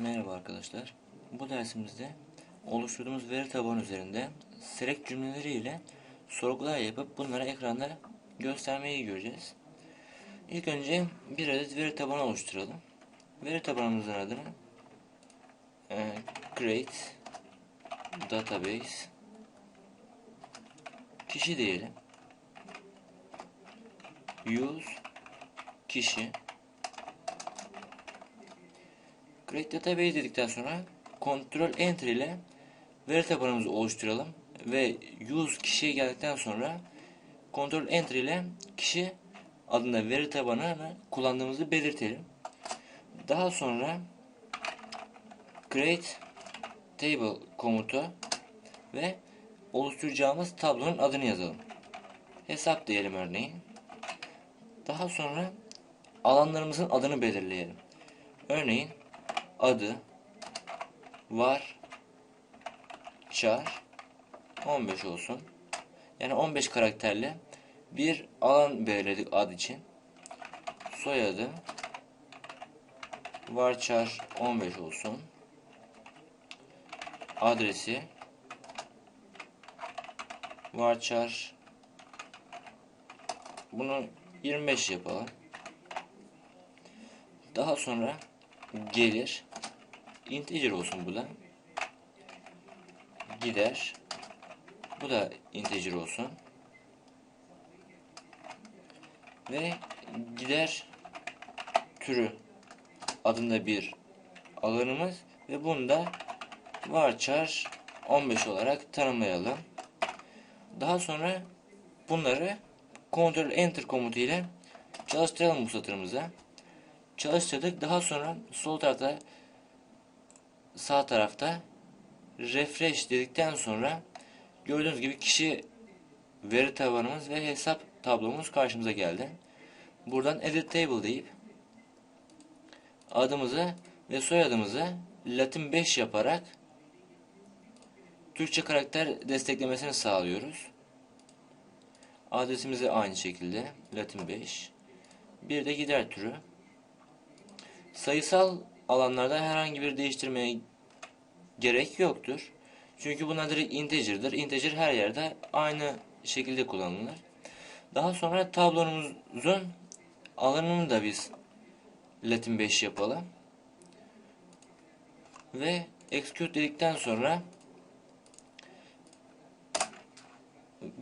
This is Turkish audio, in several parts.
Merhaba arkadaşlar. Bu dersimizde oluşturduğumuz veri tabanı üzerinde select cümleleri ile sorgular yapıp bunları ekranda göstermeyi göreceğiz. İlk önce bir adet veri tabanı oluşturalım. Veri tabanımızın adını e, create database kişi diyelim. Use kişi Create Database dedikten sonra Ctrl Enter ile veri tabanımızı oluşturalım ve use kişiye geldikten sonra Ctrl Enter ile kişi adında veri tabanını kullandığımızı belirtelim. Daha sonra create table komutu ve oluşturacağımız tablonun adını yazalım. Hesap diyelim örneğin. Daha sonra alanlarımızın adını belirleyelim. Örneğin adı var char 15 olsun. Yani 15 karakterli bir alan belirledik ad için. Soyadı varchar 15 olsun. Adresi varchar bunu 25 yapalım. Daha sonra gelir integer olsun bu da. Gider. Bu da integer olsun. Ve gider türü adında bir alanımız ve bunu da varchar 15 olarak tanımlayalım. Daha sonra bunları Ctrl Enter komutu ile çalıştıralım bu satırımıza. Çalıştırdık. Daha sonra sol tarafta sağ tarafta refresh dedikten sonra gördüğünüz gibi kişi veri tabanımız ve hesap tablomuz karşımıza geldi. Buradan edit table deyip adımızı ve soyadımızı Latin 5 yaparak Türkçe karakter desteklemesini sağlıyoruz. Adresimizi aynı şekilde Latin 5. Bir de gider türü. Sayısal alanlarda herhangi bir değiştirmeye gerek yoktur. Çünkü bunlar direkt integer'dır. Integer her yerde aynı şekilde kullanılır. Daha sonra tablomuzun alanını da biz Latin 5 yapalım. Ve execute dedikten sonra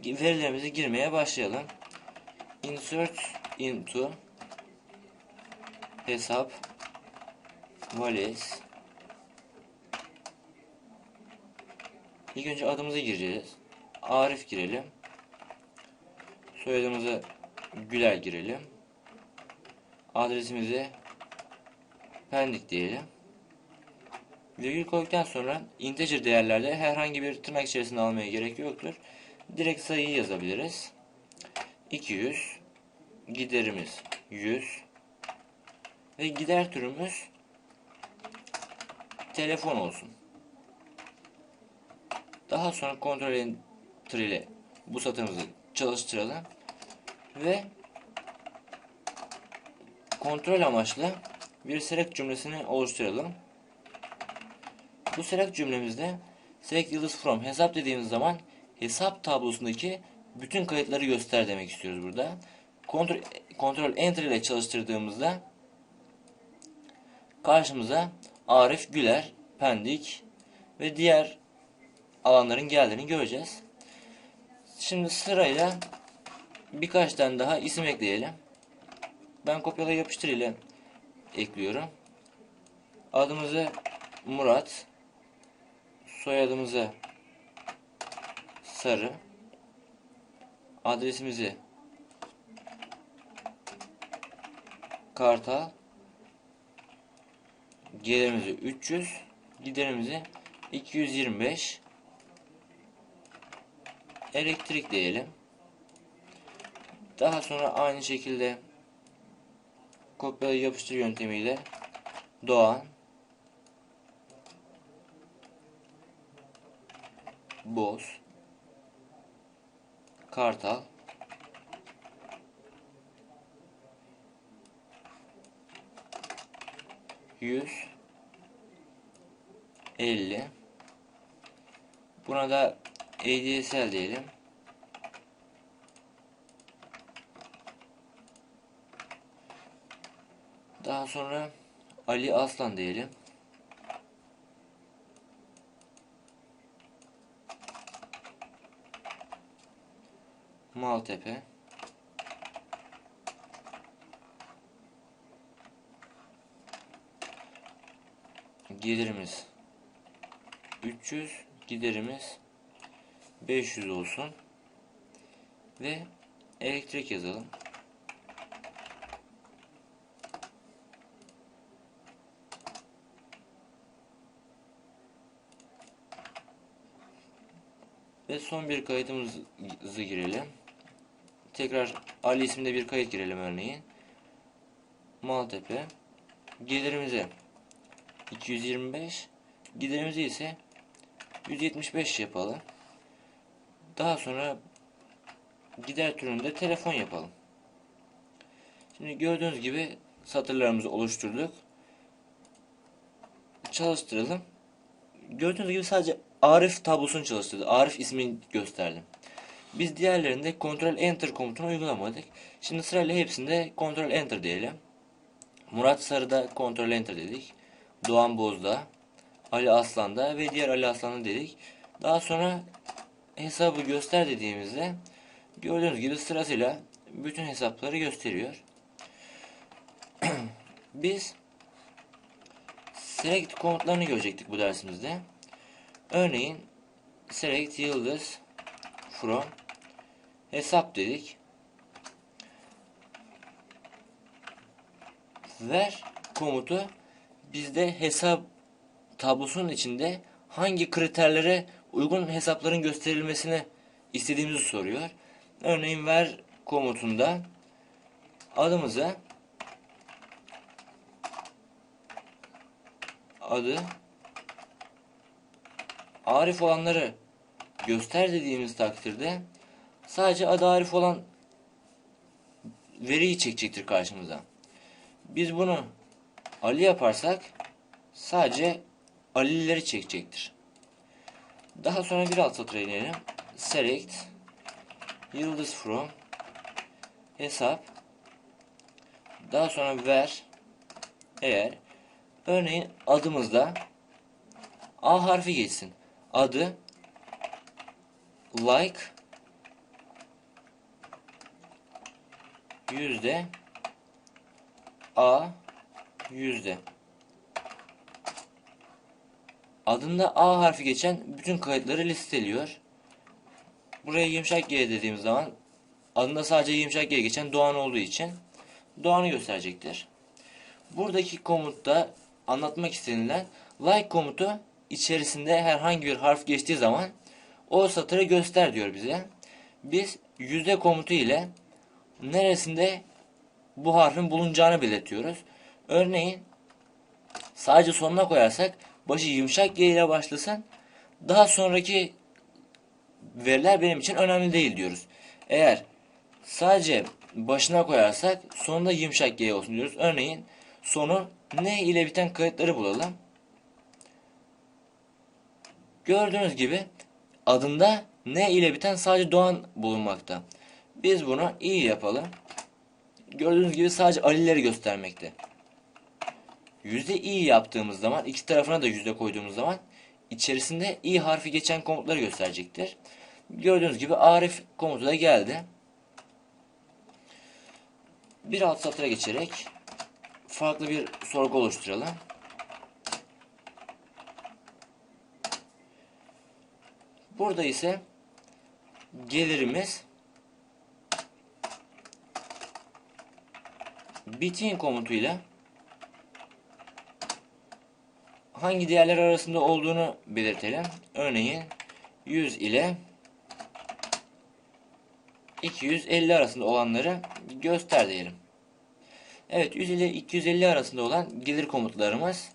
verilerimizi girmeye başlayalım. Insert into hesap valiz İlk önce adımızı gireceğiz. Arif girelim. Soyadımızı Güler girelim. Adresimizi Pendik diyelim. Virgül koyduktan sonra integer değerlerde herhangi bir tırnak içerisinde almaya gerek yoktur. Direkt sayıyı yazabiliriz. 200 giderimiz 100 ve gider türümüz telefon olsun. Daha sonra kontrol enter ile bu satırımızı çalıştıralım ve kontrol amaçlı bir select cümlesini oluşturalım. Bu select cümlemizde select yıldız from hesap dediğimiz zaman hesap tablosundaki bütün kayıtları göster demek istiyoruz burada. Kontrol, kontrol enter ile çalıştırdığımızda karşımıza Arif Güler, Pendik ve diğer alanların geldiğini göreceğiz. Şimdi sırayla birkaç tane daha isim ekleyelim. Ben kopyala yapıştır ile ekliyorum. Adımızı Murat, soyadımızı Sarı, adresimizi Kartal, gelirimizi 300, giderimizi 225, elektrik diyelim. Daha sonra aynı şekilde kopyala yapıştır yöntemiyle Doğan. Boz. Kartal Yüz 50 Buna da ADSL diyelim. Daha sonra Ali Aslan diyelim. Maltepe. Gelirimiz 300, giderimiz 500 olsun. Ve elektrik yazalım. Ve son bir kayıtımızı girelim. Tekrar Ali isminde bir kayıt girelim örneğin. Maltepe. Gelirimize 225. Giderimizi ise 175 yapalım. Daha sonra gider türünde telefon yapalım. Şimdi gördüğünüz gibi satırlarımızı oluşturduk. Çalıştıralım. Gördüğünüz gibi sadece Arif tablosunu çalıştırdı. Arif ismini gösterdim. Biz diğerlerinde Ctrl Enter komutunu uygulamadık. Şimdi sırayla hepsinde Ctrl Enter diyelim. Murat Sarı'da Ctrl Enter dedik. Doğan Boz'da, Ali Aslan'da ve diğer Ali Aslan'da dedik. Daha sonra hesabı göster dediğimizde gördüğünüz gibi sırasıyla bütün hesapları gösteriyor. Biz select komutlarını görecektik bu dersimizde. Örneğin select yıldız from hesap dedik. Ver komutu bizde hesap tablosunun içinde hangi kriterlere uygun hesapların gösterilmesini istediğimizi soruyor. Örneğin ver komutunda adımıza adı Arif olanları göster dediğimiz takdirde sadece adı Arif olan veriyi çekecektir karşımıza. Biz bunu Ali yaparsak sadece Ali'leri çekecektir. Daha sonra bir alt satıra inelim. Select Yıldız from hesap daha sonra ver eğer örneğin adımızda A harfi geçsin. Adı like yüzde A yüzde adında A harfi geçen bütün kayıtları listeliyor. Buraya yumuşak G dediğimiz zaman adında sadece yumuşak G geçen Doğan olduğu için Doğan'ı gösterecektir. Buradaki komutta anlatmak istenilen like komutu içerisinde herhangi bir harf geçtiği zaman o satırı göster diyor bize. Biz yüzde komutu ile neresinde bu harfin bulunacağını belirtiyoruz. Örneğin sadece sonuna koyarsak başı yumuşak G ile başlasın. Daha sonraki veriler benim için önemli değil diyoruz. Eğer sadece başına koyarsak sonunda yumuşak G olsun diyoruz. Örneğin sonu ne ile biten kayıtları bulalım. Gördüğünüz gibi adında ne ile biten sadece Doğan bulunmakta. Biz bunu iyi yapalım. Gördüğünüz gibi sadece Ali'leri göstermekte. Yüzde i yaptığımız zaman iki tarafına da yüzde koyduğumuz zaman içerisinde i harfi geçen komutları gösterecektir. Gördüğünüz gibi Arif komutu da geldi. Bir alt satıra geçerek farklı bir sorgu oluşturalım. Burada ise gelirimiz between komutuyla hangi değerler arasında olduğunu belirtelim. Örneğin 100 ile 250 arasında olanları göster diyelim. Evet 100 ile 250 arasında olan gelir komutlarımız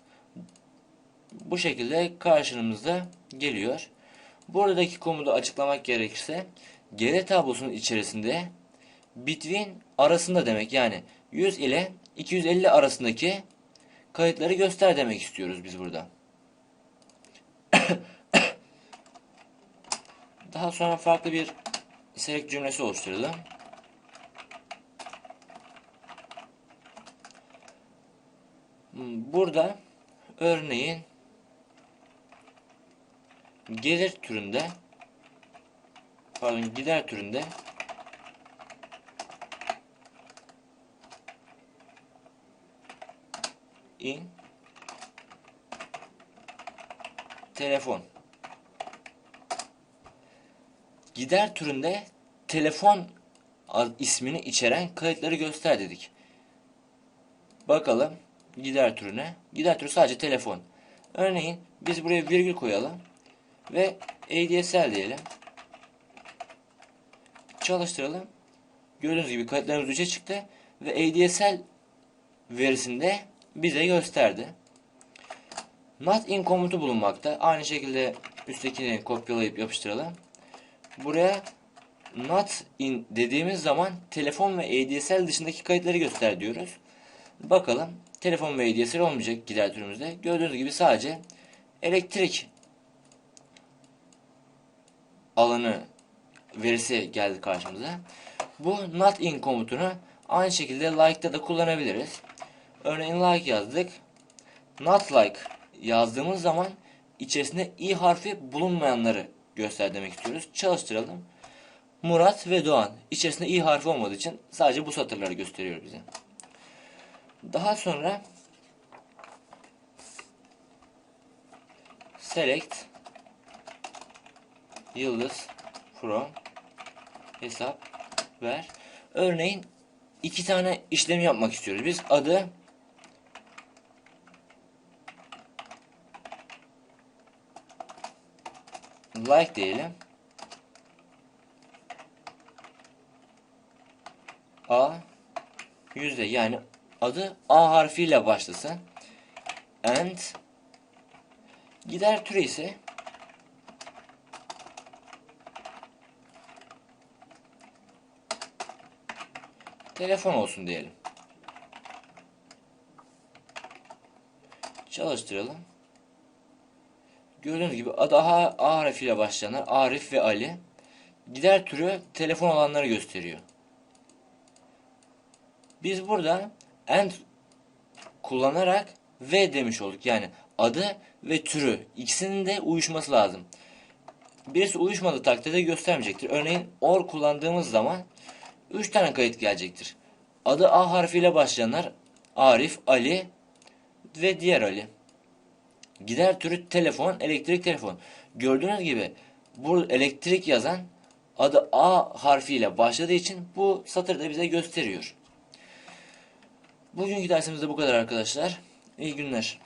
bu şekilde karşımıza geliyor. Buradaki komutu açıklamak gerekirse gelir tablosunun içerisinde between arasında demek yani 100 ile 250 arasındaki kayıtları göster demek istiyoruz biz burada. Daha sonra farklı bir select cümlesi oluşturalım. Hmm, Burada örneğin gelir türünde pardon gider türünde in telefon gider türünde telefon ismini içeren kayıtları göster dedik. Bakalım gider türüne. Gider türü sadece telefon. Örneğin biz buraya virgül koyalım ve ADSL diyelim. Çalıştıralım. Gördüğünüz gibi kayıtlarımız 3'e çıktı ve ADSL verisinde bize gösterdi. Not in komutu bulunmakta. Aynı şekilde üsttekini kopyalayıp yapıştıralım. Buraya not in dediğimiz zaman telefon ve ADSL dışındaki kayıtları göster diyoruz. Bakalım telefon ve ADSL olmayacak gider türümüzde. Gördüğünüz gibi sadece elektrik alanı verisi geldi karşımıza. Bu not in komutunu aynı şekilde like'da da kullanabiliriz. Örneğin like yazdık. Not like yazdığımız zaman içerisinde i harfi bulunmayanları göster demek istiyoruz. Çalıştıralım. Murat ve Doğan. İçerisinde i harfi olmadığı için sadece bu satırları gösteriyor bize. Daha sonra select yıldız from hesap ver. Örneğin iki tane işlem yapmak istiyoruz. Biz adı like diyelim. A yüzde yani adı A harfiyle başlasın. And gider türü ise telefon olsun diyelim. Çalıştıralım. Gördüğünüz gibi adı A, A harfiyle başlayanlar Arif ve Ali. Gider türü telefon olanları gösteriyor. Biz burada and kullanarak ve demiş olduk. Yani adı ve türü ikisinin de uyuşması lazım. Birisi uyuşmadığı takdirde göstermeyecektir. Örneğin or kullandığımız zaman 3 tane kayıt gelecektir. Adı A harfiyle başlayanlar Arif, Ali ve diğer Ali. Gider türü telefon, elektrik telefon. Gördüğünüz gibi bu elektrik yazan adı A harfiyle başladığı için bu satırda bize gösteriyor. Bugünkü dersimizde bu kadar arkadaşlar. İyi günler.